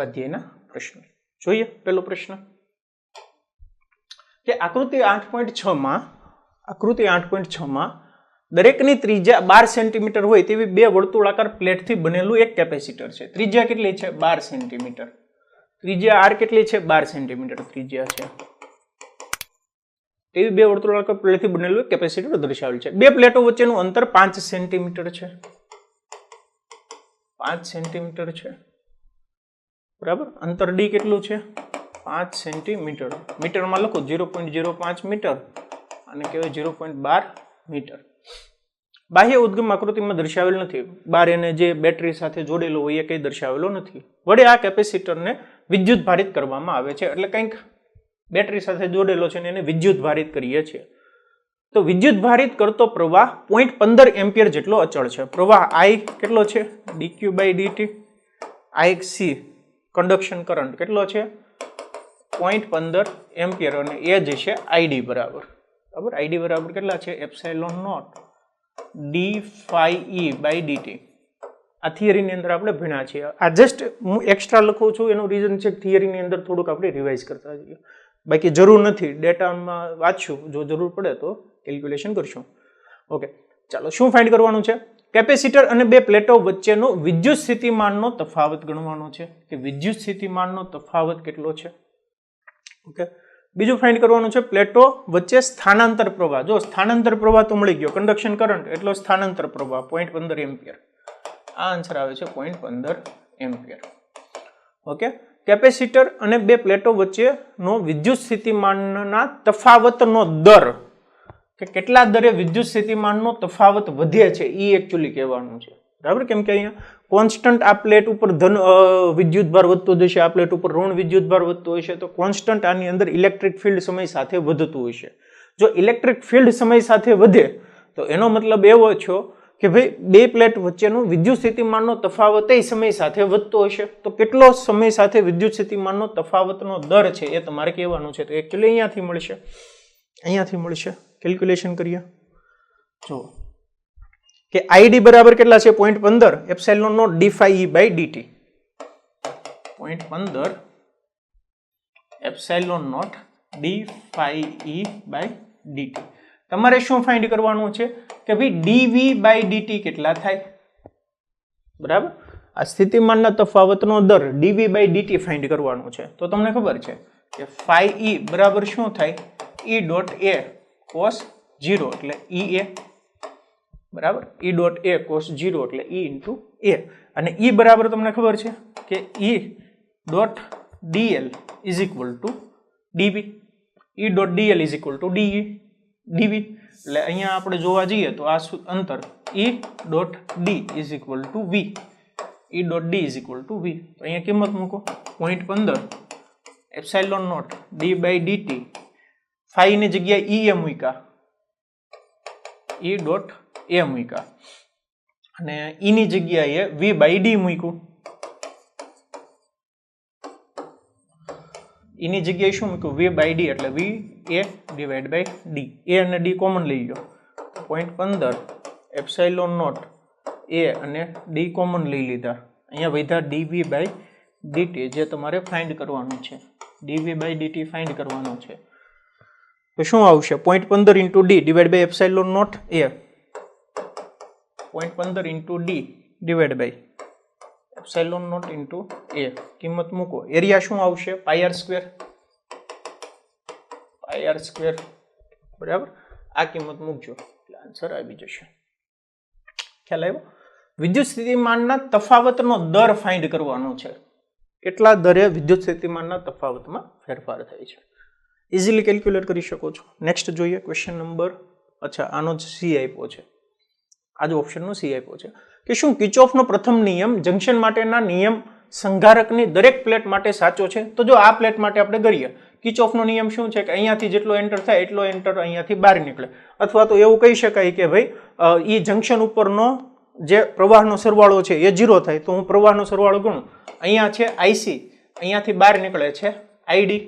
સ્વાધ્યાયના પ્રશ્નો. જોઈએ પહેલો પ્રશ્ન. કે આકૃતિ આઠ પોઈન્ટ છ માં, આકૃતિ આઠ પોઈન્ટ છ માં દરેકની ત્રિજ્યા બાર સેન્ટીમીટર હોય તેવી બે વર્તુળાકાર પ્લેટથી બનેલું એક કેપેસિટર છે. ત્રિજ્યા કેટલી છે? બાર સેન્ટીમીટર. ત્રિજ્યા આર કેટલી છે? બાર સેન્ટીમીટર ત્રિજ્યા છે. તેવી બે વર્તુળાકાર પ્લેટથી બનેલું કેપેસિટર દર્શાવેલ છે. બે પ્લેટો વચ્ચેનું અંતર પાંચ સેન્ટીમીટર છે. પાંચ સેન્ટીમીટર છે. બરાબર? અંતર ડી કેટલું છે? પાંચ સેન્ટીમીટર. મીટરમાં લખો, ઝીરો પોઈન્ટ ઝીરો પાંચ મીટર અને કહેવાય ઝીરો પોઈન્ટ બાર મીટર. બાહ્ય ઉદ્ગમ આકૃતિમાં દર્શાવેલ નથી. બાર એને જે બેટરી સાથે જોડેલો હોય એ કંઈ દર્શાવેલો નથી. વડે આ કેપેસિટરને વિદ્યુત ભારિત કરવામાં આવે છે. એટલે કંઈક બેટરી સાથે જોડેલો છે ને એને વિદ્યુત ભારિત કરીએ છીએ. તો વિદ્યુત ભારિત કરતો પ્રવાહ પોઈન્ટ પંદર એમ્પિયર જેટલો અચળ છે. પ્રવાહ આઈ કેટલો છે? Dq by dt I C conduction current કેટલો છે? પોઈન્ટ પંદર એમ્પિયર અને એ જ છે આઈડી બરાબર. બરાબર? આઈડી બરાબર કેટલા છે? Epsilon naught. D phi E by dt આ થિયરીની અંદર આપણે ભણ્યા છીએ. આ જસ્ટ હું એક્સ્ટ્રા લખું છું, એનું રીઝન છે થિયરીની અંદર થોડુંક આપણે રિવાઇઝ કરતા જઈએ. બાકી જરૂર નથી. ડેટામાં વાંચશું. જો જરૂર પડે તો કેલ્ક્યુલેશન કરશું. ઓકે ચાલો, શું ફાઇન્ડ કરવાનું છે? કેપેસિટર અને બે પ્લેટો વચ્ચેનો વિદ્યુત સ્થિતિમાનનો તફાવત ગણવાનો છે. કે વિદ્યુત સ્થિતિમાનનો તફાવત કેટલો છે? ઓકે. બીજું ફાઇન્ડ કરવાનું છે, પ્લેટો વચ્ચે સ્થાનાંતર પ્રવાહ. જો સ્થાનાંતર પ્રવાહ તો મળી ગયો કન્ડક્શન કરંટ એટલો સ્થાનાંતર પ્રવાહ પોઈન્ટ પંદર એમ્પિયર. આ આન્સર આવે છે પોઈન્ટ પંદર એમ્પિયર. ઓકે. કેપેસિટર અને બે પ્લેટો વચ્ચેનો વિદ્યુત સ્થિતિમાનના તફાવતનો દર કે કેટલા દરે વિદ્યુત સ્થિતિમાનનો તફાવત વધે છે એ એકચ્યુઅલી કહેવાનું છે. બરાબર? કેમ કે અહીંયા કોન્સ્ટન્ટ આ પ્લેટ ઉપર ધન વિદ્યુત ભાર વધતો જશે આ પ્લેટ ઉપર ઋણ વિદ્યુત ભાર વધતો હશે તો કોન્સ્ટન્ટ આની અંદર ઇલેક્ટ્રિક ફિલ્ડ સમય સાથે વધતું હશે જો ઇલેક્ટ્રિક ફિલ્ડ સમય સાથે વધે, તો એનો મતલબ એવો છો કે ભાઈ બે પ્લેટ વચ્ચેનો વિદ્યુત સ્થિતિમાનનો તફાવત એ સમય સાથે વધતો હશે તો કેટલો સમય સાથે વિદ્યુત સ્થિતિમાનનો તફાવતનો દર છે એ તમારે કહેવાનું છે. તો એકચ્યુઅલી અહીંયાથી મળશે. અહીંયાથી મળશે. કેલ્ક્યુલેશન કરીએ. જો કે આઈડી બરાબર કેટલા છે? પોઈન્ટ પંદર. Epsilon no d phi by dt point પંદર. Epsilon naught d phi E by dt તમારે શું ફાઇન્ડ કરવાનું છે? કે ભાઈ ડીવી બાય ડીટી કેટલા થાય? બરાબર? આ સ્થિતિમાનના તફાવતનો દર ડીવી બાય ડીટી ફાઇન્ડ કરવાનું છે. તો તમને ખબર છે કે ફાઈ ઈ બરાબર શું થાય? E dot A cos zero એટલે ઈ એ બરાબર? E dot A cos zero એટલે ઈ ઇન્ટુ એ અને ઈ બરાબર તમને ખબર છે કે E dot dl is equal to dB E dot dl is equal to dE dV એટલે અહીંયા આપણે જોવા જઈએ તો આ અંતર E dot d is equal to V E dot d is equal to V અહીંયા કિંમત મૂકો. પોઈન્ટ પંદર. Epsilon naught d by dt ફાઈની જગ્યાએ ઈ એ મૂક્યા. ઈ ડોટ એ મૂક્યા. અને ઈની જગ્યાએ વી બાય ડી મૂક્યું. એની જગ્યાએ શું મૂક્યું? વી બાય ડી એટલે V A divide by d. A અને ડી કોમન લઈ ગયો પોઈન્ટ પંદર, એપ્સાઇલોન નોટ, એ અને ડી કોમન લઈ લીધા. અહીંયા વધ્યા ડીવી બાય ડીટી જે તમારે ફાઇન્ડ કરવાનું છે. ડીવી બાય ડીટી ફાઇન્ડ કરવાનું છે. તો શું આવશે? પોઈન્ટ પંદર into d divide by epsilon naught A point પંદર into d divide by epsilon naught into A કિંમત મૂકો. એરિયા શું આવશે? પાયર સ્ક્વેર પાયર સ્ક્વેર બરાબર? આ કિંમત મૂકજો. એટલે આન્સર આવી જશે. ખ્યાલ આવ્યો? વિદ્યુત સ્થિતિમાનના તફાવતનો દર ફાઇન્ડ કરવાનો છે. કેટલા દરે વિદ્યુત સ્થિતિમાનના તફાવતમાં ફેરફાર થાય છે. ઇઝીલી કેલ્ક્યુલેટ કરી શકો છો. નેક્સ્ટ જોઈએ ક્વેશ્ચન નંબર અચ્છા, આનો જ સી આપ્યો છે. આ જ ઓપ્શનનો સી આપ્યો છે. કે શું કિચોફનો પ્રથમ નિયમ જંક્શન માટેના નિયમ સંઘારકની દરેક પ્લેટ માટે સાચો છે? તો જો આ પ્લેટ માટે આપણે કરીએ કિચોફનો નિયમ શું છે? કે અહીંયાથી જેટલો એન્ટર થાય એટલો એન્ટર અહીંયાથી બહાર નીકળે. અથવા તો એવું કહી શકાય કે ભાઈ એ જંક્શન ઉપરનો જે પ્રવાહનો સરવાળો છે એ જીરો થાય. તો હું પ્રવાહનો સરવાળો ગણું. અહીંયા છે આઈસી અહીંયાથી બહાર નીકળે છે આઈડી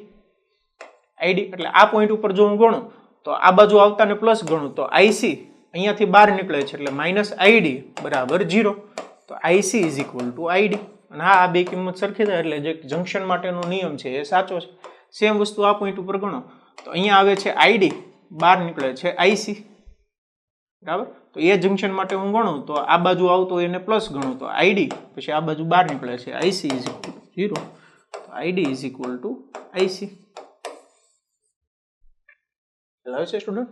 આઈડી એટલે આ પોઈન્ટ ઉપર જો હું ગણું, તો આ બાજુ આવતાને પ્લસ ગણું, તો આઈસી અહીંયાથી બહાર નીકળે છે, એટલે માઇનસ આઈડી બરાબર જીરો તો IC is equal to ID અને હા, આ બે કિંમત સરખી થાય, એટલે જે જંક્શન માટેનો નિયમ છે, એ સાચો છે. સેમ વસ્તુ આ પોઈન્ટ ઉપર ગણો. તો અહીંયા આવે છે આઈડી બહાર નીકળે છે આઈસી બરાબર? તો એ જંક્શન માટે હું ગણું, તો આ બાજુ આવતો એને પ્લસ ગણું, તો આઈડી પછી આ બાજુ બહાર નીકળે છે IC is equal to zero ID is equal to IC છે સ્ટુડન્ટ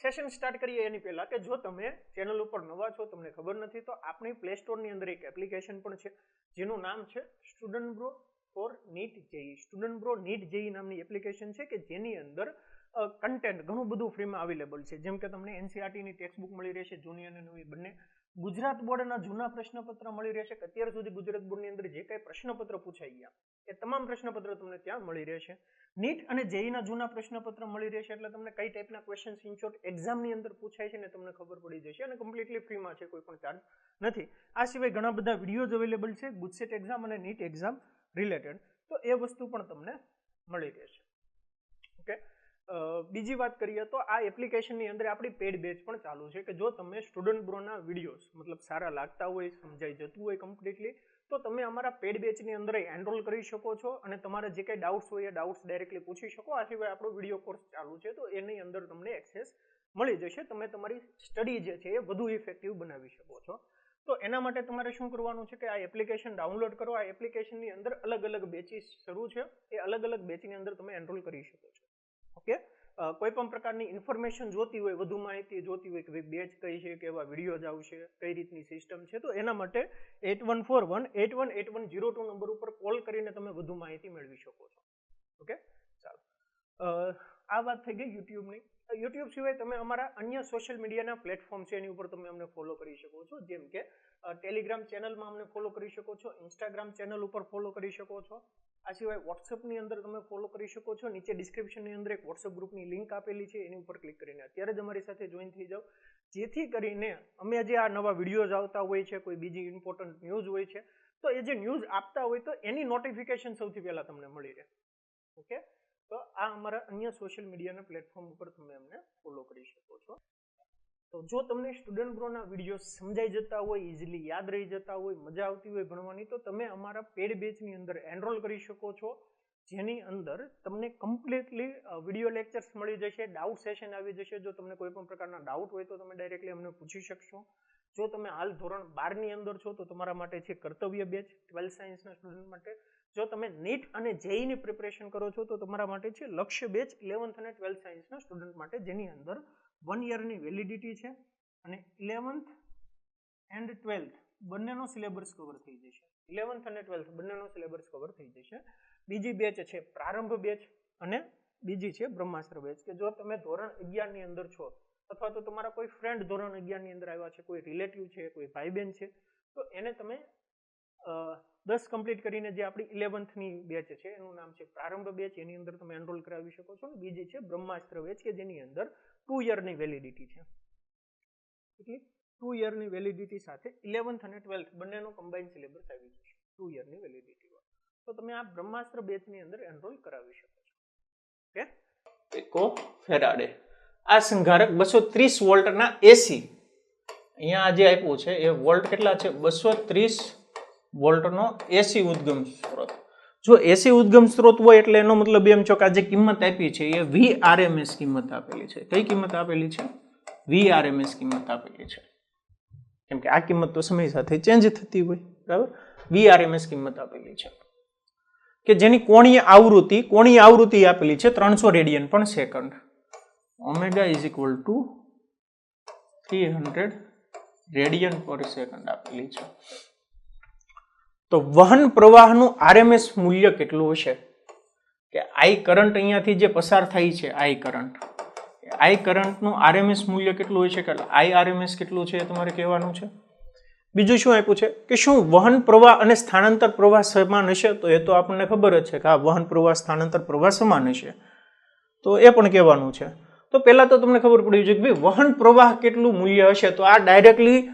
સેશન સ્ટાર્ટ કરીએ એની પહેલાં કે જો તમે ચેનલ ઉપર નવા છો, તમને ખબર નથી, તો આપણી પ્લે સ્ટોરની અંદર એક એપ્લિકેશન પણ છે, જેનું નામ છે Student Bro for NEET JEE Student Bro NEET JEE નામની એપ્લિકેશન છે કે જેની અંદર કન્ટેન્ટ ઘણું બધું ફ્રીમાં અવેલેબલ છે. જેમ કે તમને એનસીઆરટીની ટેક્સ્ટ બુક મળી રહેશે, જૂની અને નવી બંને. ગુજરાત બોર્ડના જૂના પ્રશ્નપત્ર મળી રહેશે કે અત્યાર સુધી ગુજરાત બોર્ડની અંદર જે કંઈ પ્રશ્નપત્ર પૂછાઈ ગયા, એ તમામ પ્રશ્નપત્ર તમને ત્યાં મળી રહેશે. નીટ અને જેઈના જૂના પ્રશ્નપત્ર મળી રહેશે એટલે તમને કઈ ટાઈપના ક્વેશ્ચન ઇનશોર્ટ એક્ઝામની અંદર પૂછાય છે ને તમને ખબર પડી જશે અને કમ્પ્લીટલી ફ્રીમાં છે કોઈ પણ ચાર્જ નથી. આ સિવાય ઘણા બધા વિડીયોઝ અવેલેબલ છે ગુજસેટ એક્ઝામ અને નીટ એક્ઝામ રિલેટેડ તો એ વસ્તુ પણ તમને મળી રહેશે. બીજી વાત કરીએ તો આ એપ્લિકેશનની અંદર આપણી પેડ બેચ પણ ચાલુ છે કે જો તમે સ્ટુડન્ટ બ્રોના વિડીયોઝ મતલબ સારા લાગતા હોય, સમજાઈ જતું હોય કમ્પ્લીટલી તો તમે અમારા પેડ બેચની અંદર એનરોલ કરી શકો છો અને તમારા જે કંઈ ડાઉટ્સ હોય એ ડાઉટ્સ ડાયરેક્ટલી પૂછી શકો. આ સિવાય આપણો વીડિયો કોર્સ ચાલુ છે તો એની અંદર તમને એક્સેસ મળી જશે. તમે તમારી સ્ટડી જે છે એ વધુ ઇફેક્ટિવ બનાવી શકો છો. તો એના માટે તમારે શું કરવાનું છે કે આ એપ્લિકેશન ડાઉનલોડ કરો. આ એપ્લિકેશનની અંદર અલગ અલગ બેચીસ શરૂ છે. એ અલગ અલગ બેચની અંદર તમે એનરોલ કરી શકો છો. ઓકે કોઈ પણ પ્રકારની ઇન્ફોર્મેશન જોતી હોય, વધુ માહિતી જોતી હોય કે ભાઈ બેચ કઈ છે, કેવા વિડીયોઝ આવશે, કઈ રીતની સિસ્ટમ છે, તો એના માટે eight one four one, eight one eight one zero two number ઉપર કોલ કરીને તમે વધુ માહિતી મેળવી શકો છો. ઓકે? ચાલો. આ વાત થઈ ગઈ યુટ્યુબની. યુટ્યુબ સિવાય તમે અમારા અન્ય સોશિયલ મીડિયાના પ્લેટફોર્મ છે, એની ઉપર તમે અમને ફોલો કરી શકો છો. જેમ કે ટેલિગ્રામ ચેનલમાં અમને ફોલો કરી શકો છો, ઇન્સ્ટાગ્રામ ચેનલ ઉપર ફોલો કરી શકો છો. આ સિવાય વોટ્સઅપની અંદર તમે ફોલો કરી શકો છો. નીચે ડિસ્ક્રિપ્શનની અંદર એક વોટ્સઅપ ગ્રુપની લિંક આપેલી છે, એની ઉપર ક્લિક કરીને. અત્યારે જ અમારી સાથે જોઈન થઈ જાઓ. જેથી કરીને અમે જે આ નવા વિડીયોઝ આવતા હોય છે, કોઈ બીજી ઇમ્પોર્ટન્ટ ન્યૂઝ હોય છે, તો એ જે ન્યૂઝ આપતા હોય તો એની નોટિફિકેશન સૌથી પહેલાં તમને મળી રહે. ઓકે તો આ અમારા અન્ય સોશિયલ મીડિયાના પ્લેટફોર્મ ઉપર તમે અમને ફોલો કરી શકો છો. તો જો તમને સ્ટુડન્ટ ગ્રોના વીડિયો સમજાઈ જતા હોય ઇઝીલી યાદ રહી જતા હોય, મજા આવતી હોય ભણવાની, તો તમે અમારા પેડ બેચની અંદર એનરોલ કરી શકો છો. જેની અંદર તમને કમ્પ્લીટલી વીડિયો લેક્ચર્સ મળી જશે ડાઉટ સેશન આવી જશે. જો તમને કોઈ પણ પ્રકારના ડાઉટ હોય, તો તમે ડાયરેક્ટલી અમને પૂછી શકશો. જો તમે હાલ ધોરણ બારની અંદર છો, તો તમારા માટે છે કર્તવ્ય બેચ ટ્વેલ્થ સાયન્સના સ્ટુડન્ટ માટે. જો તમે નીટ અને જેઈની પ્રિપરેશન કરો છો, તો તમારા માટે છે લક્ષ્ય બેચ ઇલેવન્થ અને ટ્વેલ્થ સાયન્સના સ્ટુડન્ટ માટે, જેની અંદર વન યરની વેલિડિટી છે અને ઇલેવન્થ એન્ડ ટ્વેલ્થ બંનેનો સિલેબસ કવર થઈ જશે. ઇલેવન્થ અને ટ્વેલ્થ બંનેનો સિલેબસ કવર થઈ જશે. બીજી બેચ છે પ્રારંભ બેચ અને બીજી છે બ્રહ્માસ્ત્ર બેચ કે જો તમે ધોરણ અગિયારની અંદર છો અથવા તો તમારા કોઈ ફ્રેન્ડ ધોરણ અગિયારની અંદર આવ્યા છે, કોઈ રિલેટિવ છે, કોઈ ભાઈ બહેન છે, તો એને તમે દસ કમ્પ્લીટ કરીને જે આપણી ઇલેવન્થની બેચ છે એનું નામ છે પ્રારંભ બેચ એની અંદર તમે એનરોલ કરાવી શકો છો. બીજી છે બ્રહ્માસ્ત્ર બેચ કે જેની અંદર ટુ યરની વેલિડિટી છે. એટલે ટુ યરની વેલિડિટી સાથે ઇલેવન્થ અને ટ્વેલ્થ બંનેનો કમ્બાઇન સિલેબસ આવી જશે. ટુ યરની વેલિડિટી તો તમે આ બ્રહ્માસ્ત્ર બેચની અંદર એનરોલ કરાવી શકો છો. ઓકે એકો ફેરાડે. આ સંઘારક બસો ત્રીસ વોલ્ટના એસી અહીંયા જે આપ્યું છે, એ વોલ્ટ કેટલા છે? બસો ત્રીસ વોલ્ટનો એસી ઉદ્ગમ સ્ત્રોત જો એસી ઉદ્ગમ સ્ત્રોત હોય એટલે એનો મતલબ એમ છો કે આ જે કિંમત આપી છે એ વી આરએમએસ કિંમત આપેલી છે. કઈ કિંમત આપેલી છે? વી આરએમએસ કિંમત આપેલી છે. કેમ કે આ કિંમત તો સમય સાથે ચેન્જ થતી હોય, બરાબર? વી આરએમએસ કિંમત આપેલી છે. કે જેની કોણીય આવૃત્તિ કોણીય આવૃત્તિ આપેલી છે ત્રણસો રેડિયન પણ second. Omega is equal to three hundred radian per second આપેલી છે. તો વહન પ્રવાહનું આરએમએસ મૂલ્ય કેટલું હશે? કે આઈ કરંટ અહીંયાથી જે પસાર થાય છે આઈ કરંટ આઈ કરંટનું આરએમએસ મૂલ્ય કેટલું હોય છે કે આઈ આરએમએસ કેટલું છે તમારે કહેવાનું છે? બીજું શું આપ્યું છે? કે શું વહન પ્રવાહ અને સ્થાનાંતર પ્રવાહ સમાન હશે? તો એ તો આપણને ખબર જ છે કે આ વહન પ્રવાહ, સ્થાનાંતર પ્રવાહ સમાન હશે. તો એ પણ કહેવાનું છે. તો પહેલાં તો તમને ખબર પડી છે કે ભાઈ વહન પ્રવાહ કેટલું મૂલ્ય હશે? તો આ ડાયરેક્ટલી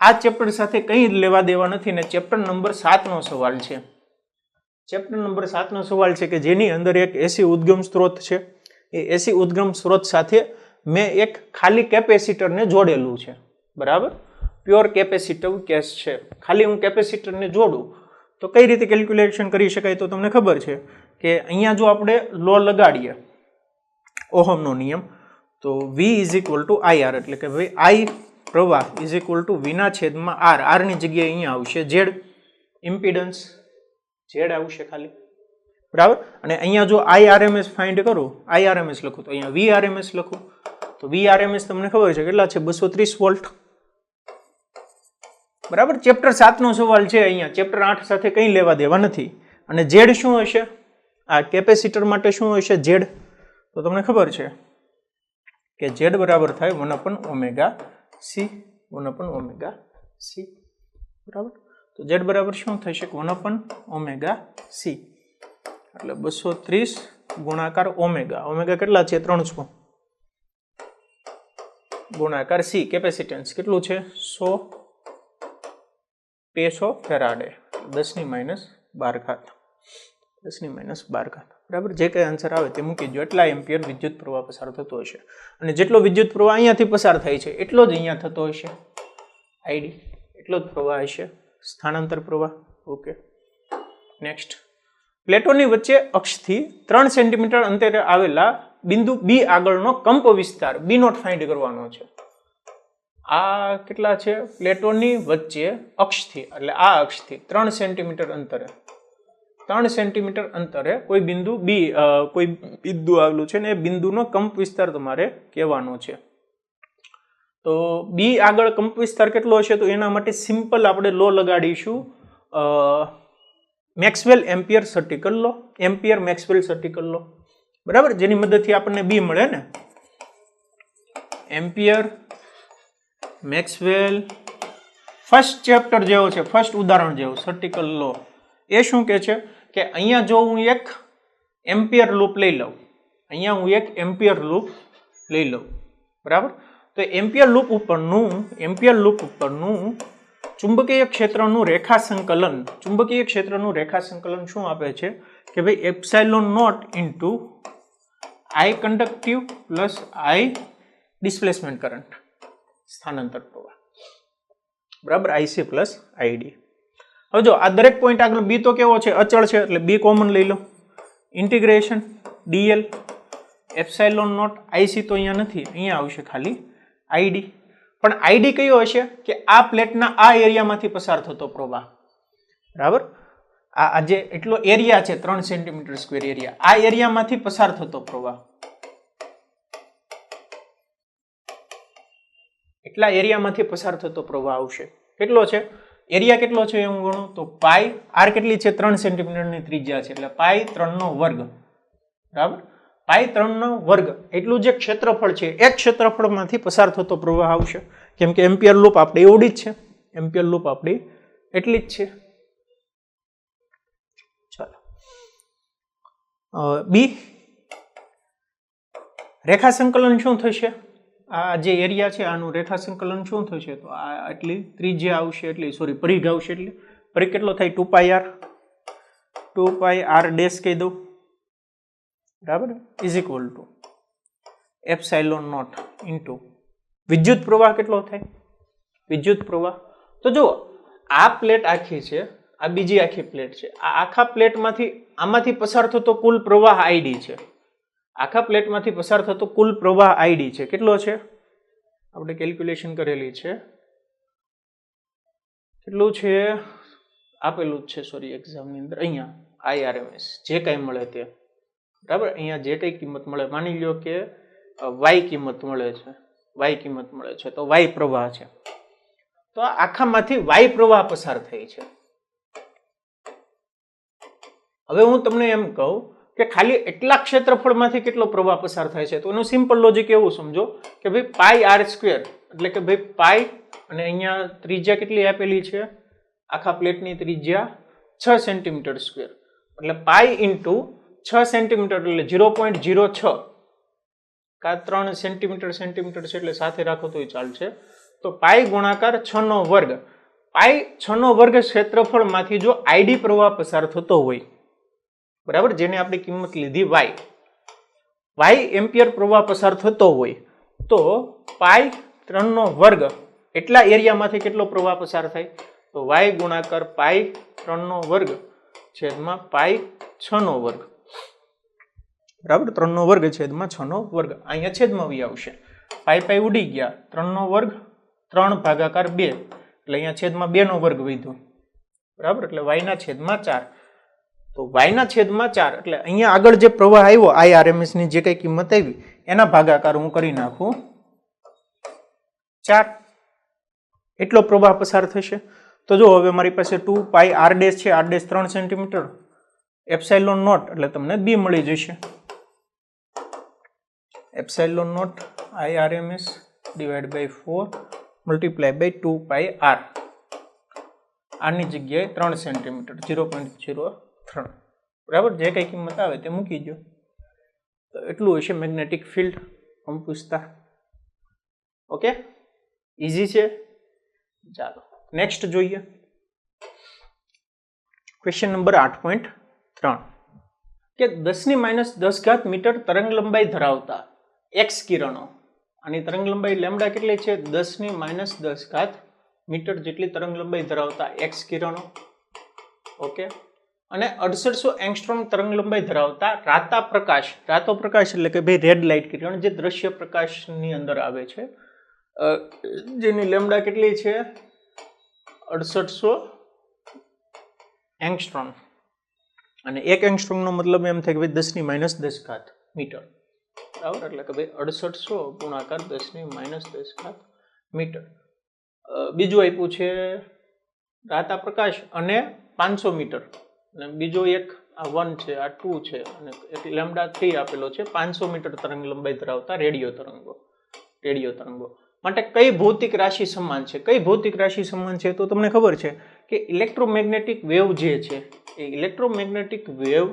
આ ચેપ્ટર સાથે કંઈ લેવા દેવા નથી ને ચેપ્ટર નંબર સાતનો સવાલ છે. ચેપ્ટર નંબર સાતનો સવાલ છે કે જેની અંદર એક એસી ઉદ્ગમ સ્ત્રોત છે. એ એસી ઉદ્ગમ સ્ત્રોત સાથે મેં એક ખાલી કેપેસિટરને જોડેલું છે. બરાબર? પ્યોર કેપેસિટિવ કેસ છે. ખાલી હું કેપેસિટરને જોડું, તો કઈ રીતે કેલ્ક્યુલેશન કરી શકાય તો તમને ખબર છે કે અહીંયા જો આપણે લો લગાડીએ, ઓહમનો નિયમ, તો V is equal to I R એટલે કે ભાઈ આઈ પ્રવાહ ઇઝ ઇક્વલ ટુ વિના છેદમાં આર આરની જગ્યાએ અહીંયા આવશે. ઝેડ ઇમ્પિડન્સ ઝેડ આવશે ખાલી. બરાબર? અને અહીંયા જો આઈ આરએમએસ ફાઇન્ડ કરું આઈ લખો. તો અહીંયા વી આરએમએસ લખું. તો વી આરએમએસ તમને ખબર છે કેટલા છે? બસો ત્રીસ વોલ્ટ. બરાબર? ચેપ્ટર સાતનો સવાલ છે અહીંયા. ચેપ્ટર આઠ સાથે કંઈ લેવા દેવા નથી. અને ઝેડ શું હશે? આ કેપેસિટર માટે શું હશે? ઝેડ તો તમને ખબર છે કે ઝેડ બરાબર થાય one upon omega C one upon omega C બરાબર? તો ઝેડ બરાબર શું થશે વન અપન ઓમેગા સી એટલે બસો ત્રીસ ગુણાકાર ઓમેગા ઓમેગા કેટલા છે? ત્રણસો ગુણાકાર સી કેપેસિટન્સ કેટલું છે? સો પેસો ફેરાડે. દસની માઇનસ બાર ઘાત. દસની માઇનસ બાર ઘાત. બરાબર? જે કંઈ આન્સર આવે તે મૂકી દો એટલા એમ્પિયર વિદ્યુત પ્રવાહ પસાર થતો હશે. અને જેટલો વિદ્યુત પ્રવાહ અહીંયાથી પસાર થાય છે, એટલો જ અહીંયા થતો હશે. આઈડી એટલો જ પ્રવાહ હશે. સ્થાનાંતર પ્રવાહ. ઓકે નેક્સ્ટ પ્લેટોની વચ્ચે અક્ષથી ત્રણ સેન્ટીમીટર અંતરે આવેલા બિંદુ બી આગળનો કંપ વિસ્તાર બી નોટ ફાઇન્ડ કરવાનો છે. આ કેટલા છે? પ્લેટોની વચ્ચે અક્ષથી, એટલે આ અક્ષથી ત્રણ સેન્ટીમીટર અંતરે. ત્રણ સેન્ટીમીટર અંતરે કોઈ બિંદુ બી કોઈ બિંદુ આવેલું છે ને એ બિંદુનો કંપ વિસ્તાર તમારે કહેવાનો છે. તો બી આગળ કંપ વિસ્તાર કેટલો હશે? તો એના માટે સિમ્પલ આપણે law લગાડીશું. Maxwell Ampere circuital law Ampere Maxwell circuital law બરાબર? જેની મદદથી આપણને બી મળે ને? એમ્પિયર મેક્સવેલ ફર્સ્ટ ચેપ્ટર જેવો છે ફર્સ્ટ ઉદાહરણ જેવો સર્ટિકલ લો એ શું કે છે? કે અહીંયા જો હું એક એમ્પિયર લૂપ લઈ લઉં, અહીંયા હું એક એમ્પિયર લૂપ લઈ લઉં, બરાબર? તો એમ્પિયર લૂપ ઉપરનું, એમ્પિયર લૂપ ઉપરનું ચુંબકીય ક્ષેત્રનું રેખા સંકલન ચુંબકીય ક્ષેત્રનું રેખા સંકલન શું આપે છે? કે ભાઈ epsilon naught into I conductive plus I displacement current સ્થાનાંતર પ્રવાહ. બરાબર? આઈસી પ્લસ આઈડી હવે જો, આ દરેક પોઈન્ટ આગળ બી તો કેવો છે? અચળ છે, એટલે બી કોમન લઈ લો. Integration DL epsilon naught IC તો અહીંયા નથી, અહીંયા આવશે ખાલી આઈડી પણ આઈડી કયો હશે? કે આ પ્લેટના આ એરિયામાંથી પસાર થતો પ્રવાહ. બરાબર? આ જે એટલો એરિયા છે, ત્રણ સેન્ટીમીટર સ્ક્વેર એરિયા આ એરિયામાંથી પસાર થતો પ્રવાહ. એટલા એરિયામાંથી પસાર થતો પ્રવાહ આવશે. કેટલો છે? એરિયા કેટલો છે એ હું ગણું? તો પાઈ આર કેટલી છે? ત્રણ સેન્ટીમીટરની ત્રિજ્યા છે. એટલે પાઈ ત્રણનો વર્ગ. બરાબર? પાઈ ત્રણનો વર્ગ. એટલું જે ક્ષેત્રફળ છે એક ક્ષેત્રફળમાંથી પસાર થતો પ્રવાહ આવશે. કેમ કે એમ્પિયર લૂપ આપણી એવડી જ છે. એમ્પિયર લૂપ આપણી એટલી જ છે. ચાલો. બી. રેખા સંકલન શું થશે? આ જે એરિયા છે, આનું રેખા સંકલન શું થશે તો આ આટલી ત્રિજ્યા આવશે એટલી સોરી પરિઘ આવશે એટલે. પરિઘ કેટલો થાય? Two pi r. Two pi r dash કહી દઉં. બરાબર? Is equal to epsilon naught into. વિદ્યુત પ્રવાહ કેટલો થાય? વિદ્યુત પ્રવાહ. તો જુઓ, આ પ્લેટ આખી છે, આ બીજી આખી પ્લેટ છે. આ આખા પ્લેટમાંથી, આમાંથી પસાર થતો કુલ પ્રવાહ આઈડી છે. આખા પ્લેટમાંથી પસાર થતો કુલ પ્રવાહ આઈડી છે. કેટલો છે? આપણે કેલ્ક્યુલેશન કરેલી છે. કેટલું છે? આપેલું જ છે સોરી એક્ઝામની અંદર. અહીંયા આઈઆરએમએસ જે કાંઈ મળે તે. બરાબર? અહીંયા જે કંઈ કિંમત મળે, માની લ્યો કે વાય કિંમત મળે છે. વાય કિંમત મળે છે. તો વાય પ્રવાહ છે. તો આખામાંથી વાય પ્રવાહ પસાર થઈ છે. હવે હું તમને એમ કહું કે ખાલી એટલા ક્ષેત્રફળમાંથી કેટલો પ્રવાહ પસાર થાય છે? તો એનું સિમ્પલ લોજિક એવું સમજો કે ભાઈ પાઈ આર સ્ક્વેર એટલે કે ભાઈ પાઈ અને અહીંયા ત્રિજ્યા કેટલી આપેલી છે? આખા પ્લેટની ત્રિજ્યા છ સેન્ટીમીટર સ્ક્વેર એટલે પાઈ ઇન્ટુ છ સેન્ટીમીટર એટલે ઝીરો પોઈન્ટ ઝીરો છ. કા ત્રણ સેન્ટીમીટર સેન્ટીમીટર છે એટલે સાથે રાખો એ ચાલશે. તો પાઈ ગુણાકાર છનો વર્ગ. પાઈ છનો વર્ગ ક્ષેત્રફળમાંથી જો આઈડી પ્રવાહ પસાર થતો હોય બરાબર? જેને આપણે કિંમત લીધી વાય વાય એમ્પિયર પ્રવાહ પસાર થતો હોય તો પાઈ ત્રણનો વર્ગ એટલા એરિયામાંથી કેટલો પ્રવાહ પસાર થાય? તો વાય ગુણાકાર પાઈ ત્રણનો વર્ગ છેદમાં પાઈ છનો વર્ગ. બરાબર? ત્રણનો વર્ગ છેદમાં છનો વર્ગ. અહીંયા છેદમાં વી આવશે. પાઈ પાઈ ઉડી ગયા. ત્રણનો વર્ગ ત્રણ ભાગાકાર બે. એટલે અહીંયા છેદમાં બેનો વર્ગ વધ્યો. બરાબર? એટલે વાયના છેદમાં ચાર. તો વાયના છેદમાં ચાર. એટલે અહીંયા આગળ જે પ્રવાહ આવ્યો આઈઆરએમએસની જે કઈ કિંમત આવી, એના ભાગાકાર હું કરી નાખું. ચાર. એટલો પ્રવાહ પસાર થશે. તો જો હવે મારી પાસે ટુ પાઈ આર ડેશ છે આર ડેશ ત્રણ સેન્ટીમીટર એપ્સાઇલોન નોટ એટલે તમને બી મળી જશે. Epsilon naught IRMS divide by four multiply by two pi r આની જગ્યાએ ત્રણ સેન્ટીમીટર ઝીરો પોઈન્ટ ઝીરો ત્રણ. બરાબર? જે કંઈ કિંમત આવે તે મૂકી દો તો એટલું હશે મેગ્નેટિક ફિલ્ડ અમુક વિસ્તાર ઓકે ઇઝી છે? ચાલો. નેક્સ્ટ જોઈએ. ક્વેશ્ચન નંબર આઠ પોઈન્ટ ત્રણ. કે દસની માઇનસ દસ ઘાત મીટર તરંગ લંબાઈ ધરાવતા એક્સ કિરણો. આની તરંગ લંબાઈ લેમડા કેટલી છે? દસની માઇનસ દસ ઘાત મીટર જેટલી તરંગ લંબાઈ ધરાવતા એક્સ કિરણો. ઓકે અને અડસઠસો એંગસ્ટ્રોમ તરંગ લંબાઈ ધરાવતા રાતા પ્રકાશ, રાતો પ્રકાશ એટલે કે ભાઈ રેડ લાઇટ કિરણ જે દ્રશ્ય પ્રકાશની અંદર આવે છે જેની લેમડા કેટલી છે? અડસઠસો એંગસ્ટ્રોમ. અને એક એંગસ્ટ્રોમનો મતલબ એમ થાય કે ભાઈ દસની માઇનસ દસ ઘાત મીટર. બરાબર? એટલે કે ભાઈ અડસઠસો ગુણાકાર દસની માઇનસ દસ ઘાત મીટર. બીજું આપ્યું છે રાતા પ્રકાશ અને પાંચસો મીટર. અને બીજો એક આ વન છે, આ ટુ છે અને એક લેમડા થ્રી આપેલો છે, પાંચસો મીટર તરંગ લંબાઈ ધરાવતા રેડિયો તરંગો રેડિયો તરંગો. માટે કઈ ભૌતિક રાશિ સમાન છે? કઈ ભૌતિક રાશિ સમાન છે તો તમને ખબર છે કે ઇલેક્ટ્રોમેગ્નેટિક વેવ જે છે, એ ઇલેક્ટ્રોમેગ્નેટિક વેવ,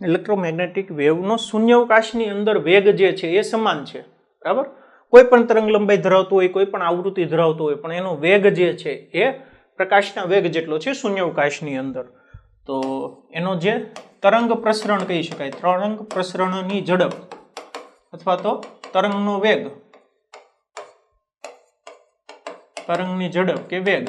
ઇલેક્ટ્રોમેગ્નેટિક વેવનો શૂન્યાવકાશની અંદર વેગ જે છે એ સમાન છે. બરાબર? કોઈ પણ તરંગ લંબાઈ ધરાવતું હોય, કોઈ પણ આવૃત્તિ ધરાવતું હોય, પણ એનો વેગ જે છે એ પ્રકાશના વેગ જેટલો છે શૂન્યાવકાશની અંદર. તો એનો જે તરંગ પ્રસરણ કહી શકાય, તરંગ પ્રસરણની ઝડપ અથવા તો તરંગનો વેગ. તરંગની ઝડપ કે વેગ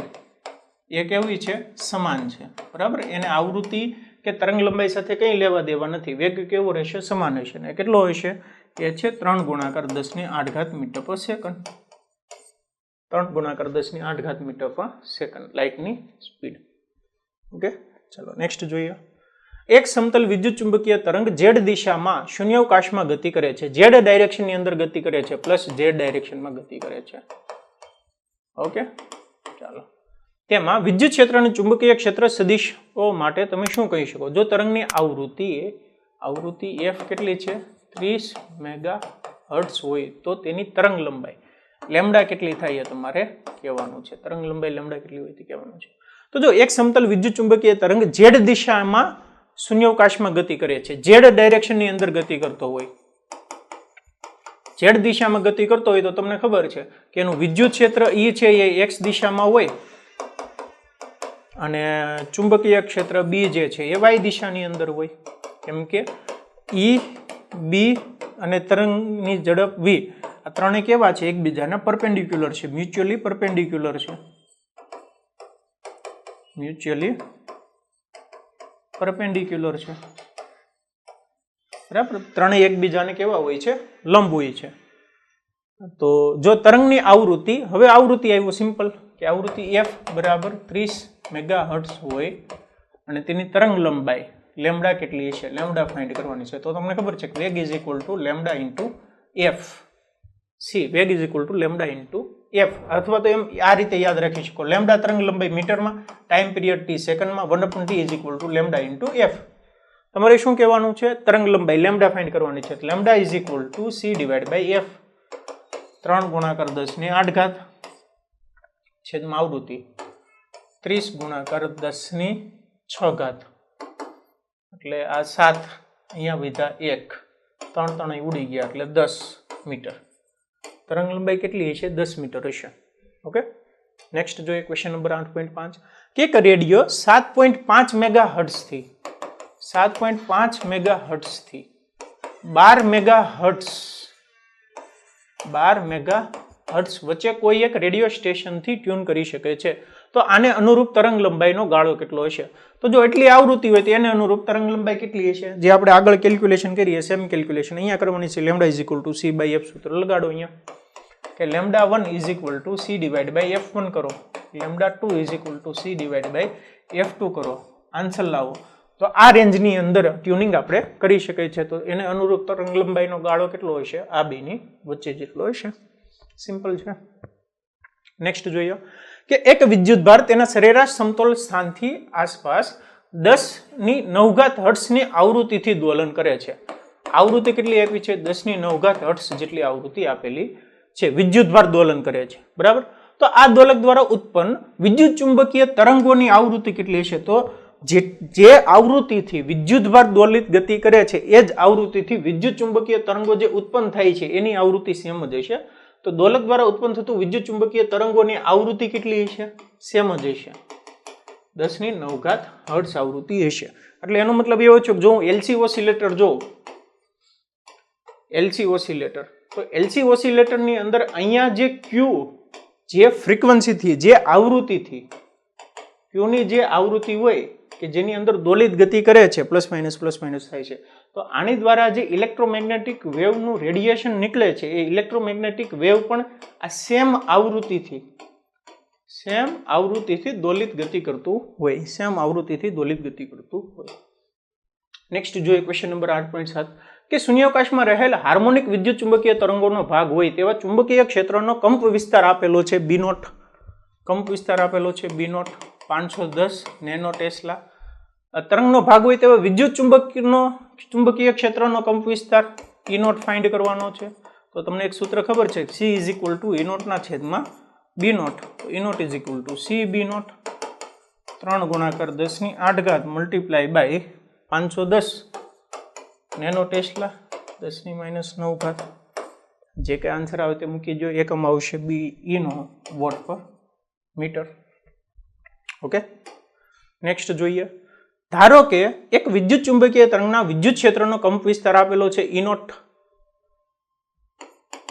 એ કેવી છે? સમાન છે. બરાબર? એને આવૃત્તિ કે તરંગ લંબાઈ સાથે કંઈ લેવા દેવા નથી. વેગ કેવો રહેશે? સમાન હશે ને કેટલો હશે? એ છે ત્રણ ગુણાકાર દસની આઠ ઘાત મીટર પર સેકન્ડ. ત્રણ ગુણાકાર દસની આઠ ઘાત મીટર પર સેકન્ડ લાઇટની સ્પીડ ઓકે ચલો નેક્સ્ટ જોઈએ. એક સમતલ વિદ્યુત ચુંબકીય તરંગ ઝેડ દિશામાં શૂન્યાવકાશમાં ગતિ કરે છે. ઝેડ ડાયરેક્શનની અંદર ગતિ કરે છે પ્લસ ઝેડ ડાયરેક્શનમાં ગતિ કરે છે. ઓકે ચાલો. તેમાં વિદ્યુત ક્ષેત્ર અને ચુંબકીય ક્ષેત્ર સદિશો માટે તમે શું કહી શકો? જો તરંગની આવૃત્તિ આવૃત્તિ એફ કેટલી છે? ત્રીસ મેગા હર્ટ્સ હોય તો તેની તરંગ લંબાઈ. લેમડા કેટલી થાય તમારે કહેવાનું છે. તરંગ લંબાઈ લેમડા કેટલી હોય કહેવાનું છે. તો જો એક સમતલ વિદ્યુત ચુંબકીય તરંગ ઝેડ દિશામાં શૂન્યાવકાશમાં ગતિ કરે છે. ઝેડ ડાયરેક્શનની અંદર ગતિ કરતો હોય. ઝેડ દિશામાં ગતિ કરતો હોય તો તમને ખબર છે કે એનું વિદ્યુત ક્ષેત્ર ઈ છે, એ એક્સ દિશામાં હોય. અને ચુંબકીય ક્ષેત્ર બી જે છે, એ વાય દિશાની અંદર હોય. કેમ કે ઈ, બી અને તરંગની ઝડપ વી આ ત્રણે કેવા છે? એકબીજાના પરપેન્ડિક્યુલર છે. મ્યુચ્યુઅલી પરપેન્ડિક્યુલર છે. મ્યુચ્યુઅલી પરપેન્ડિક્યુલર છે. બરાબર? ત્રણેય એકબીજાને કેવા હોય છે? લંબ હોય છે. તો જો તરંગની આવૃત્તિ, હવે આવૃત્તિ આવ્યું સિમ્પલ કે આવૃત્તિ એફ બરાબર ત્રીસ મેગા હર્ટ્સ હોય અને તેની તરંગ લંબાઈ લેમડા કેટલી છે લેમડા ફાઇન્ડ કરવાની છે. તો તમને ખબર છે કે વેગ is equal to lambda into f c, વેગ is equal to lambda into f અથવા તો એમ આ રીતે યાદ રાખી શકો. લેમડા તરંગ લંબાઈ મીટરમાં ટાઈમ પીરિયડ ટી સેકન્ડમાં one upon T is equal to lambda into f તમારે શું કહેવાનું છે? તરંગ લંબાઈ લેમડા ફાઇન્ડ કરવાની છે. Lambda is equal to c divide by f ત્રણ ગુણાકાર દસની આઠ ઘાત છેદમાં આવૃત્તિ. ત્રીસ ગુણાકાર દસની છ ઘાત. એટલે આ સાત અહીંયા વિધા એક. ત્રણ ત્રણ ઉડી ગયા, એટલે દસ મીટર. તરંગ લંબાઈ કેટલી હશે? દસ મીટર હશે. ઓકે નેક્સ્ટ જોઈએ ક્વેશ્ચન નંબર આઠ પોઈન્ટ પાંચ. કે એક રેડિયો સાત પોઈન્ટ પાંચ મેગા હર્ટ્સથી સાત પોઈન્ટ પાંચ મેગા હર્ટ્સથી બાર મેગા હર્ટ્સ બાર મેગા હર્ટ્સ વચ્ચે કોઈ એક રેડિયો સ્ટેશનથી ટ્યુન કરી શકે છે. તો આને અનુરૂપ તરંગ લંબાઈનો ગાળો કેટલો હશે? તો જો એટલી આવૃત્તિ હોય તો એને અનુરૂપ તરંગ લંબાઈ કેટલી હશે? જે આપણે આગળ કેલ્ક્યુલેશન કરીએ સેમ કેલ્ક્યુલેશન અહીંયા કરવાની છે lambda is equal to c by f સૂત્ર. લગાડો અહીંયા. કે lambda one is equal to c divide by f one કરો. Lambda two is equal to c divide by f two કરો. આન્સર લાવો. તો આ રેન્જની અંદર ટ્યુનિંગ આપણે કરી શકીએ છીએ તો એને અનુરૂપ તરંગ લંબાઈનો ગાળો કેટલો હશે? આ બેની વચ્ચે જેટલો હશે. સિમ્પલ છે. નેક્સ્ટ જોઈએ. કે એક વિદ્યુતભાર તેના સરેરાશ સમતોલ સ્થાનથી આસપાસ દસની નવઘાત હર્ટ્સની આવૃત્તિથી દોલન કરે છે. આવૃત્તિ કેટલી આપી છે? દસની નવઘાત હર્ટ્સ જેટલી આવૃત્તિ આપેલી છે. વિદ્યુતભાર દોલન કરે છે. બરાબર? તો આ દોલક દ્વારા ઉત્પન્ન વિદ્યુત ચુંબકીય તરંગોની આવૃત્તિ કેટલી છે તો જે જે આવૃત્તિથી વિદ્યુતભાર દોલિત ગતિ કરે છે, એ જ આવૃત્તિથી વિદ્યુત ચુંબકીય તરંગો જે ઉત્પન્ન થાય છે, એની આવૃત્તિ સેમ જ હશે. તો દોલક દ્વારા ઉત્પન્ન થતું વિદ્યુત ચુંબકીય તરંગોની આવૃત્તિ કેટલી હશે? સેમ જ હશે? દસની નવઘાત હર્ષ આવૃત્તિ હશે. એટલે એનો મતલબ એવો છે કે જો હું એલસી ઓસિલેટર જોઉં, એલસી ઓસિલેટર, તો એલસી ઓસિલેટરની અંદર અહીંયા જે ક્યુ જે ફ્રીક્વન્સીથી જે આવૃત્તિથી ક્યુની જે આવૃત્તિ હોય કે જેની અંદર દોલિત ગતિ કરે છે, પ્લસ માઇનસ પ્લસ માઇનસ થાય છે. તો આની દ્વારા જે ઇલેક્ટ્રોમેગ્નેટિક વેવનું રેડિયેશન નીકળે છે, એ ઇલેક્ટ્રોમેગ્નેટિક વેવ પણ આ સેમ આવૃત્તિથી સેમ આવૃત્તિથી દોલિત ગતિ કરતું હોય, સેમ આવૃત્તિથી દોલિત ગતિ કરતું હોય. નેક્સ્ટ જોઈએ ક્વેશ્ચન નંબર આઠ પોઈન્ટ સાત, કે શૂન્યાવકાશમાં રહેલ હાર્મોનિક વિદ્યુત ચુંબકીય તરંગોનો ભાગ હોય તેવા ચુંબકીય ક્ષેત્રનો કંપ વિસ્તાર આપેલો છે બી નોટ. કંપ વિસ્તાર આપેલો છે બી નોટ. પાંચસો દસ નેનો ટેસ્લા. તરંગનો ભાગ હોય તેવા વિદ્યુત ચુંબકનો ચુંબકીય ક્ષેત્રનો કંપ વિસ્તાર ઈ નોટ ફાઇન્ડ કરવાનો છે. તો તમને એક સૂત્ર ખબર છે c is equal to E નોટના છેદમાં B naught. E naught is equal to c B naught, ત્રણ ગુણાકાર દસની આઠ ઘાત મલ્ટીપ્લાય બાય પાંચસો દસ નેનો ટેસ્લા દસની માઇનસ નવ ઘાત. જે કંઈ આન્સર આવે તે મૂકી દો એકમ આવશે બી ઈનો watt per metre. Okay next જોઈએ. ધારો કે એક વિદ્યુત ચુંબકીય તરંગના વિદ્યુત ક્ષેત્રનો કંપ વિસ્તાર આપેલો છે ઇનોટ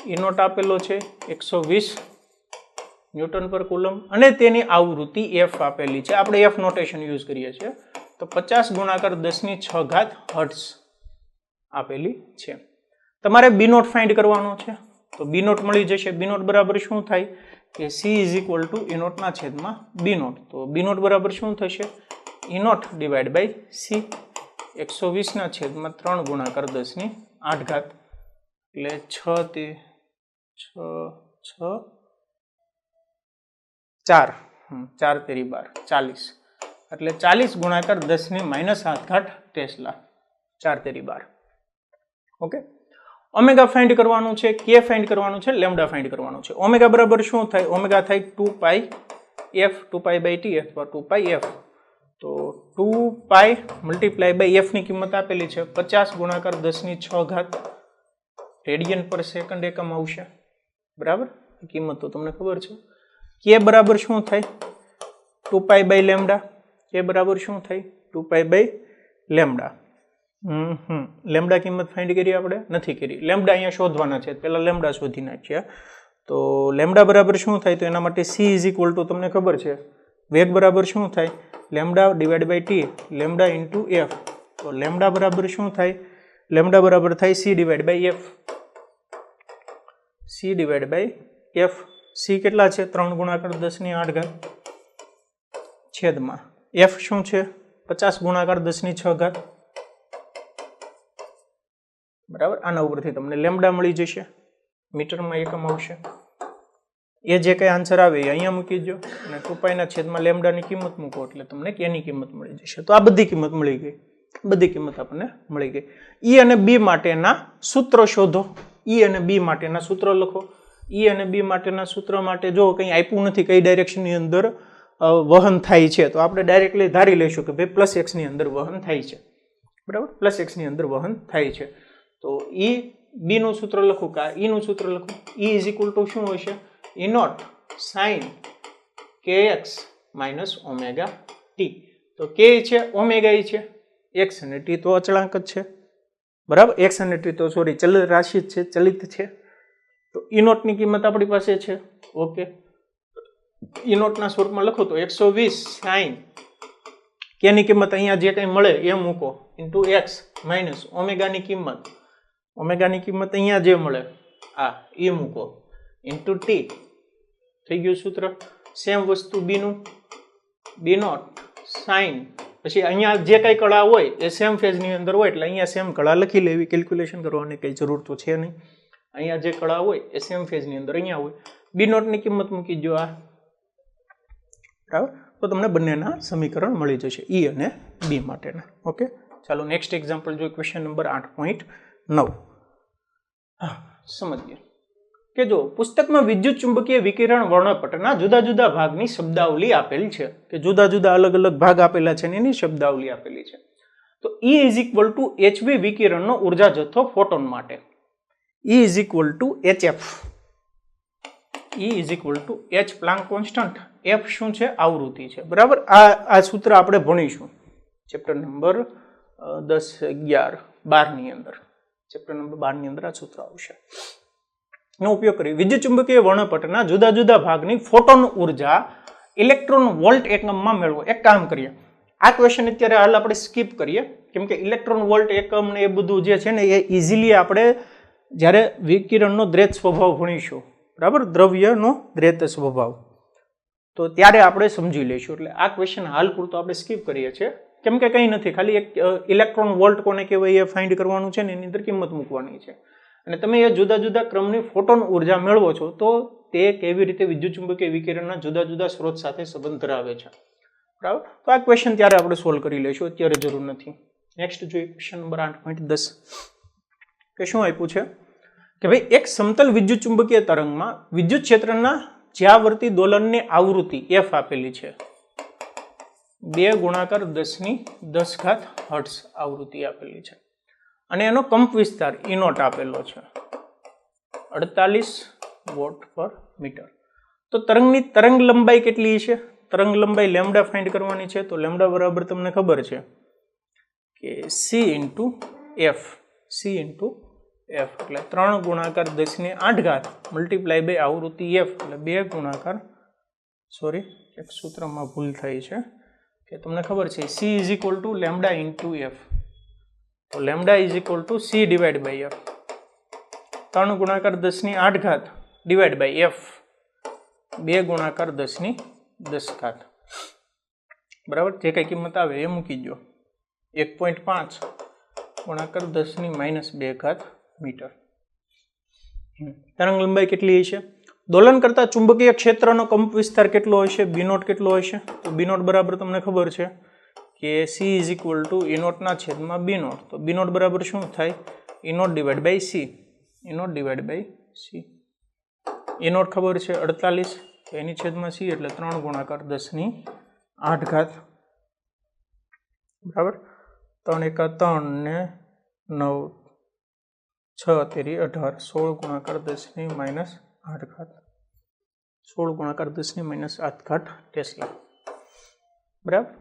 ઇનોટ આપેલો છે, એકસો વીસ ન્યૂટન પર કુલમ અને તેની આવૃત્તિ એફ આપેલી છે. આપણે એફ નોટેશન યુઝ કરીએ છીએ. તો પચાસ ગુણાકાર દસની છ ઘાત હર્ટ્સ આપેલી છે. તમારે બી નોટ ફાઇન્ડ કરવાનો છે. તો બી નોટ મળી જશે. બી નોટ બરાબર શું થાય? કે સી ઇઝ ઇક્વલ ટુ નોટના છેદમાં બી નોટ તો બી નોટ બરાબર શું થશે? E not divide by C એકસો વીસના છેદમાં ત્રણ ગુણાકાર દસની આઠ ઘાત. એટલે છ તે છ છ, ચાર. ચાર તેરી બાર. ચાલીસ. એટલે ચાલીસ ગુણાકાર દસની માઇનસ આઠ ઘાટ ટેસ્લા ચાર તેરી બાર. ઓકે ઓમેગા ફાઇન્ડ કરવાનું છે, કે ફાઇન્ડ કરવાનું છે, લેમડા ફાઇન્ડ કરવાનું છે. ઓમેગા બરાબર શું થાય? ઓમેગા થાય two pi F, two pi by T અથવા ટુ પાઈ એફ. તો ટુ પાઈ મલ્ટીપ્લાય બાય એફની કિંમત આપેલી છે. પચાસ ગુણાકાર દસની છ ઘાત રેડિયન પર સેકન્ડ એકમ આવશે. બરાબર? કિંમત તો તમને ખબર છે. કે બરાબર શું થાય? Two pi by lambda. કે બરાબર શું થાય? Two pi by lambda. Hmm lambda કિંમત ફાઇન્ડ કરી આપણે? નથી કરી. લેમડા અહીંયા શોધવાના છે. પહેલાં લેમડા શોધી નાખ્યા. તો લેમડા બરાબર શું થાય? તો એના માટે સી ઇઝ ઇક્વલ ટુ તમને ખબર છે. વેગ બરાબર શું થાય? Lambda divide by T lambda into F તો લેમડા બરાબર શું થાય? લેમડા બરાબર થાય C divide by F C divide by F C કેટલા છે? ત્રણ ગુણાકાર દસની આઠ ઘાત છેદમાં. એફ શું છે? પચાસ ગુણાકાર દસની છ ઘાત. બરાબર? આના ઉપરથી તમને લેમડા મળી જશે. મીટરમાં એકમ આવશે. એ જે કંઈ આન્સર આવે એ અહીંયા મૂકી દો અને ટુપાઈના છેદમાં લેમડાની કિંમત મૂકો એટલે તમને કેની કિંમત મળી જશે. તો આ બધી કિંમત મળી ગઈ. બધી કિંમત આપણને મળી ગઈ. ઈ અને બી માટેના સૂત્રો શોધો. ઈ અને બી માટેના સૂત્રો લખો. ઈ અને બી માટેના સૂત્ર માટે જો કંઈ આપ્યું નથી, કઈ ડાયરેક્શનની અંદર વહન થાય છે, તો આપણે ડાયરેક્ટલી ધારી લઈશું કે ભાઈ પ્લસ એક્સની અંદર વહન થાય છે. બરાબર? પ્લસ એક્સની અંદર વહન થાય છે. તો ઈ બી નું સૂત્ર લખું કા? ઈ નું સૂત્ર લખું. ઈ ઇઝ ઇક્વલ ટુ શું હશે ઈ નોટ સાઇન કે એક્સ માઇનસ ઓમેગા ટી તો કે છે ઓમેગા ઈ છે. એક્સ અને ટી તો અચળાંક જ છે. બરાબર? એક્સ અને ટી તો સોરી ચલ, રાશિ જ છે, ચલિત છે. તો ઈ નોટની કિંમત આપણી પાસે છે. ઓકે. ઈ નોટના સ્વરૂપમાં લખો તો એકસો વીસ સાઇન કેની કિંમત અહીંયા જે કંઈ મળે એ મૂકો. ઇન્ટુ એક્સ માઇનસ ઓમેગાની કિંમત. ઓમેગાની કિંમત અહીંયા જે મળે, આ એ મૂકો. ઇન્ટુ ટી થઈ ગયું સૂત્ર. સેમ વસ્તુ બીનું બી નોટ સાઇન પછી અહીંયા જે કંઈ કળા હોય, એ સેમ ફેઝની અંદર હોય, એટલે અહીંયા સેમ કળા લખી લેવી. કેલ્ક્યુલેશન કરવાની કંઈ જરૂર તો છે નહીં. અહીંયા જે કળા હોય, એ સેમ ફેઝની અંદર અહીંયા હોય. બી નોટની કિંમત મૂકી દો આ. બરાબર? તો તમને બંનેના સમીકરણ મળી જશે ઈ અને બી માટેના. ઓકે ચાલો નેક્સ્ટ એક્ઝામ્પલ જોઈએ ક્વેશ્ચન નંબર આઠ પોઈન્ટ નવ. હા સમજીએ કે જો પુસ્તકમાં વિદ્યુત ચુંબકીય વિકિરણ વર્ણપટના જુદા જુદા ભાગની શબ્દાવલી આપેલ છે, કે જુદા જુદા અલગ અલગ ભાગ આપેલા છે ને એની શબ્દાવલી આપેલી છે, તો E is equal to HV વિકિરણનો ઊર્જા જથ્થો ફોટોન માટે. E is equal to H F E is equal to H Planck constant F શું છે? આવૃત્તિ છે. બરાબર? આ આ સૂત્ર આપણે ભણીશું. ચેપ્ટર નંબર દસ, અગિયાર, બારની અંદર. ચેપ્ટર નંબર બારની અંદર આ સૂત્ર આવશે. નો ઉપયોગ કરી વિદ્યુત ચુંબકીય વર્ણપટના જુદા જુદા ભાગની ફોટોન ઊર્જા ઇલેક્ટ્રોન વોલ્ટ એકમમાં મેળવો. એક કામ કરીએ. આ ક્વેશ્ચન અત્યારે હાલ આપણે સ્કીપ કરીએ. કેમ કે ઇલેક્ટ્રોન વોલ્ટ એકમ ને એ બધું જે છે ને એ ઇઝીલી આપણે જ્યારે વિકિરણનો દ્રેત સ્વભાવ ભણીશું. બરાબર? દ્રવ્યનો દ્રેત સ્વભાવ. તો ત્યારે આપણે સમજી લઈશું. એટલે આ ક્વેશ્ચન હાલ પૂરતો આપણે સ્કીપ કરીએ છીએ. કેમ કે કંઈ નથી, ખાલી એક ઇલેક્ટ્રોન વોલ્ટ કોને કહેવાય એ ફાઇન્ડ કરવાનું છે ને એની અંદર કિંમત મૂકવાની છે. અને તમે એ જુદા જુદા ક્રમની ફોટોન ઊર્જા મેળવો છો, તો તે કેવી રીતે વિદ્યુત ચુંબકીય વિકિરણના જુદા જુદા સ્ત્રોત સાથે સંબંધ ધરાવે છે. બરાબર? તો આ ક્વેશ્ચન ત્યારે આપણે સોલ્વ કરી લઈશું, અત્યારે જરૂર નથી. નેક્સ્ટ જોઈએ ક્વેશ્ચન નંબર આઠ પોઈન્ટ દસ. કે શું આપ્યું છે? કે ભાઈ, એક સમતલ વિદ્યુત ચુંબકીય તરંગમાં વિદ્યુત ક્ષેત્રના જ્યાવર્તી દોલનની આવૃત્તિ એફ આપેલી છે. બે ગુણાકાર દસની દસ ઘાત હર્ટ્સ આવૃત્તિ આપેલી છે. અને એનો કંપ વિસ્તાર ઇનોટ આપેલો છે. અડતાલીસ વોટ પર મીટર. તો તરંગની તરંગ લંબાઈ કેટલી છે? તરંગ લંબાઈ લેમડા ફાઇન્ડ કરવાની છે. તો લેમડા બરાબર તમને ખબર છે કે C into F C into F એટલે ત્રણ ગુણાકાર દસની આઠ ઘાત મલ્ટીપ્લાય બે આવૃત્તિ એફ એટલે બે ગુણાકાર સોરી એક સૂત્રમાં ભૂલ થઈ છે. કે તમને ખબર છે C is equal to lambda into F તો lambda is equal to C divide by F ત્રણ ગુણાકાર દસની આઠ ઘાત ડિવાઈડ બાય એફ બે ગુણાકાર દસની દસ ઘાત. બરાબર? જે કંઈ કિંમત આવે એ મૂકી દો એક પોઈન્ટ પાંચ ગુણાકાર દસની માઇનસ બે ઘાત મીટર. તરંગ લંબાઈ કેટલી હશે? દોલન કરતા ચુંબકીય ક્ષેત્રનો કંપ વિસ્તાર કેટલો હશે બી નોટ કેટલો હશે તો બી નોટ બરાબર તમને ખબર છે કે C is equal to E નોટના છેદમાં બી નોટ. તો બી નોટ બરાબર શું થાય? E not divide by C E not divide by C E not ખબર છે અડતાલીસ. તો એની છેદમાં સી એટલે ત્રણ ગુણાકાર દસની આઠ ઘાત. બરાબર? ત્રણ એકા ત્રણ ને નવ. છ તેરી અઢાર. સોળ ગુણાકાર દસની માઇનસ આઠ ઘાત સોળ ગુણાકાર દસની માઇનસ આઠ ઘાત ટેસ્લા બરાબર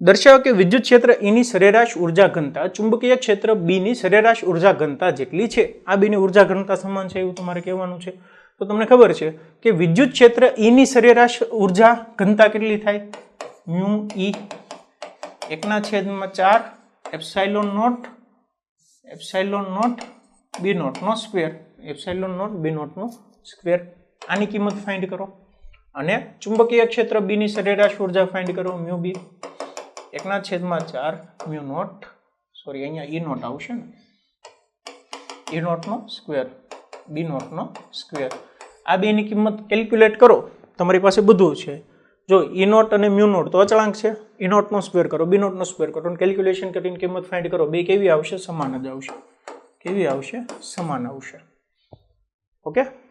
દર્શાવો કે વિદ્યુત ક્ષેત્ર ઈની સરેરાશ ઊર્જા ઘનતા ચુંબકીય ક્ષેત્ર બીની સરેરાશ ઊર્જા ઘનતા જેટલી છે. આ બીની ઊર્જા ઘનતા સમાન છે એવું તમારે કહેવાનું છે. તો તમને ખબર છે કે વિદ્યુત ક્ષેત્ર ઈની સરેરાશ ઊર્જા ઘનતા કેટલી થાય? મ્યુ ઈ એકના છેદમાં ચાર, epsilon not epsilon not B નોટનો square, epsilon not B નોટનો સ્ક્વેર. આની કિંમત ફાઇન્ડ કરો. અને ચુંબકીય ક્ષેત્ર બીની સરેરાશ ઊર્જા ફાઇન્ડ કરો, મ્યુ બી એકના છેદમાં ચાર, મ્યુ નોટ. સોરી અહીંયા ઈ નોટ આવશે ને. ઈ નોટનો સ્ક્વેર. બી નોટનો સ્ક્વેર. આ બેની કિંમત કેલ્ક્યુલેટ કરો. તમારી પાસે બધું છે. જો ઈ નોટ અને મ્યુ નોટ તો અચળાંક છે. ઈ નોટનો સ્ક્વેર કરો બી નોટનો સ્ક્વેર કરો. કેલ્ક્યુલેશન કરીને કિંમત ફાઇન્ડ કરો. બે કેવી આવશે? સમાન જ આવશે. કેવી આવશે? સમાન આવશે. ઓકે